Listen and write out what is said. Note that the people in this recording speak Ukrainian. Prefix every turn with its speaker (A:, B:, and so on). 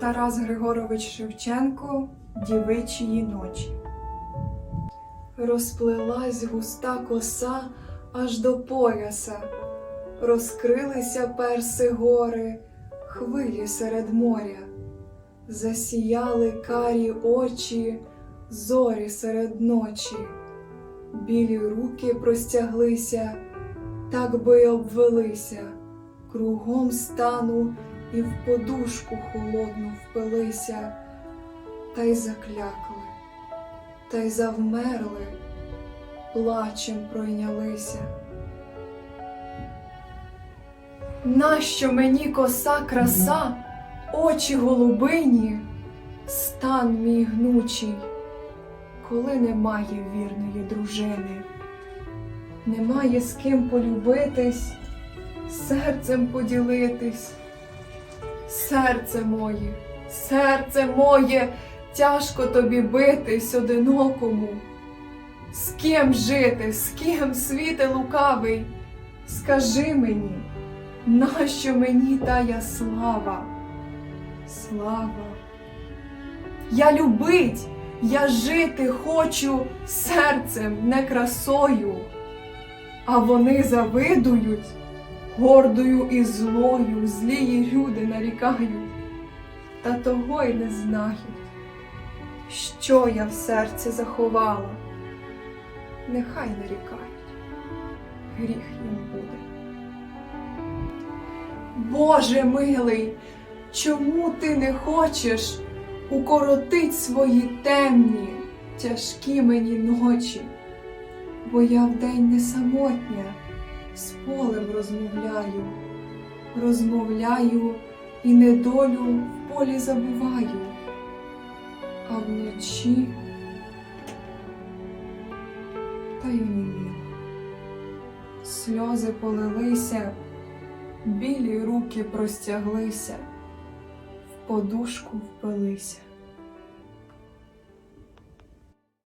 A: Тарас Григорович Шевченко Дівичії ночі. Розплелась густа коса аж до пояса, розкрилися перси гори, хвилі серед моря, засіяли карі очі, зорі серед ночі, білі руки простяглися, так би й обвелися, кругом стану і в подушку холодну впилися, та й заклякли, та й завмерли, плачем пройнялися. Нащо мені коса краса, очі голубині, стан мій гнучий, коли немає вірної дружини, немає з ким полюбитись, серцем поділитись. Серце моє, серце моє, тяжко тобі битись одинокому. З ким жити, з ким світе лукавий? Скажи мені, нащо мені тая слава? Слава. Я любить, я жити хочу серцем, не красою, а вони завидують, гордою і злою, злії люди нарікають, та того й не знають, що я в серці заховала. Нехай нарікають, гріх їм буде. Боже милий, чому ти не хочеш укоротить свої темні, тяжкі мені ночі? Бо я вдень не самотня, з полем розмовляю, розмовляю і недолю в полі забуваю, а вночі та й оніміла. Сльози полилися, білі руки простяглися, в подушку впилися.